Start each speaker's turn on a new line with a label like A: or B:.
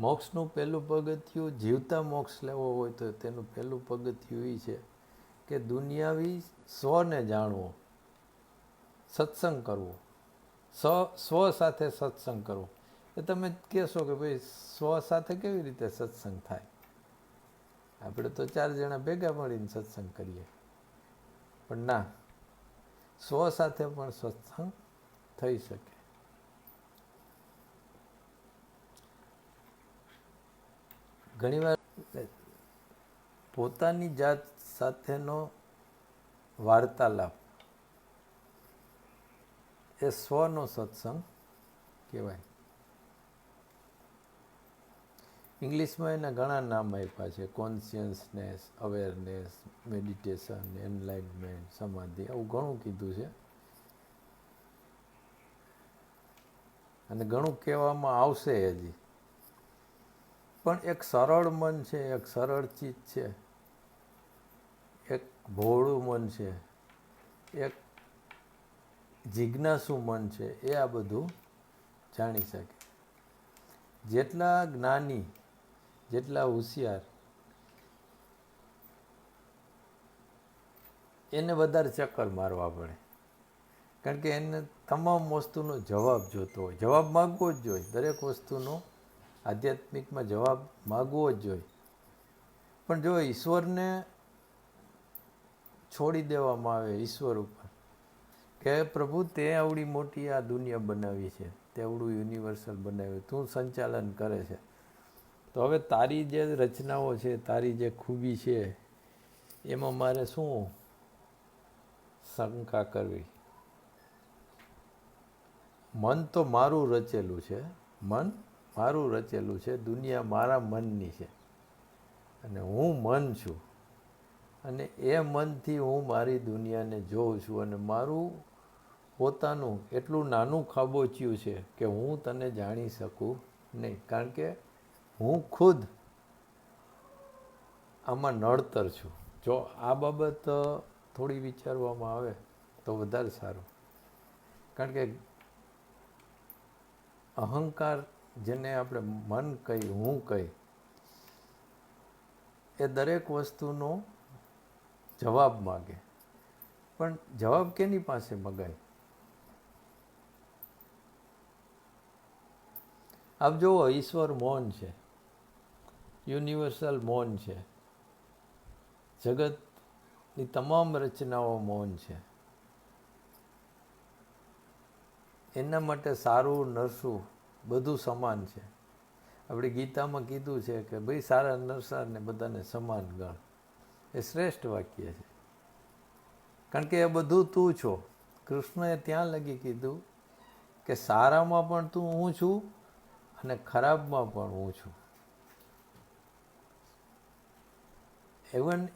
A: મોક્ષનું પહેલું પગથિયું જીવતા મોક્ષ લેવો હોય તો તેનું પહેલું પગથિયું એ છે કે દુનિયાવી સ્વને જાણવો, સત્સંગ કરવો સ્વ સ્વ સાથે સત્સંગ કરવો. એ તમે કહેશો કે ભાઈ સ્વ સાથે કેવી રીતે સત્સંગ થાય? આપણે તો ચાર જણા ભેગા મળીને સત્સંગ કરીએ. પણ ના, સ્વ સાથે પણ સત્સંગ થઈ શકે. ઘણીવાર પોતાની જાત સાથેનો વાર્તાલાપ એ સ્વનો સત્સંગ કહેવાય. ઇંગ્લિશમાં એના ઘણા નામ આપ્યા છે. કોન્શિયસનેસ અવેરનેસ મેડિટેશન એનલાઇટમેન્ટ સમાધિ આવું ઘણું કીધું છે. અને ઘણું કહેવામાં આવશે હજી. પણ એક સરળ મન છે, એક સરળ ચીજ છે. એક ભોળું મન છે, એક જિજ્ઞાસુ મન છે, એ આ બધું જાણી શકે. જેટલા જ્ઞાની, જેટલા હોશિયાર, એને વધારે ચક્કર મારવા પડે. કારણ કે એને તમામ વસ્તુનો જવાબ જોતો હોય. જવાબ માગવો જ જોઈએ. દરેક વસ્તુનો આધ્યાત્મિકમાં જવાબ માગવો જ જોઈએ. પણ જો ઈશ્વરને છોડી દેવામાં આવે ઈશ્વર ઉપર, કે પ્રભુ તે આવડી મોટી આ દુનિયા બનાવી છે, તે આવડું યુનિવર્સલ બનાવ્યું, તું સંચાલન કરે છે. તો હવે તારી જે રચનાઓ છે, તારી જે ખૂબી છે, એમાં મારે શું શંકા કરવી? મન તો મારું રચેલું છે, મન મારું રચેલું છે, દુનિયા મારા મનની છે. અને હું મન છું. અને એ મનથી હું મારી દુનિયાને જોઉં છું અને મારું પોતાનું એટલું નાનું ખાબોચ્યું છે કે હું તને જાણી શકું નહીં. કારણ કે હું ખુદ આમાં નડતર છું. જો આ બાબત થોડી વિચારવામાં આવે તો વધારે સારું. કારણ કે અહંકાર જેને આપણે મન કહી, હું કહી, એ દરેક વસ્તુનો જવાબ માગે. પણ જવાબ કેની પાસે મગાય? આપ જુઓ, ઈશ્વર મૌન છે. યુનિવર્સલ મૌન છે. જગતની તમામ રચનાઓ મૌન છે. એના માટે સારું, નરસું બધું સમાન છે. આપણે ગીતામાં કીધું છે કે ભાઈ સારા નરસારને બધાને સમાન ગણ. એ શ્રેષ્ઠ વાક્ય છે. કારણ કે એ બધું તું છો. કૃષ્ણએ ત્યાં લગી કીધું કે સારામાં પણ તું હું છું અને ખરાબમાં પણ હું છું. એવન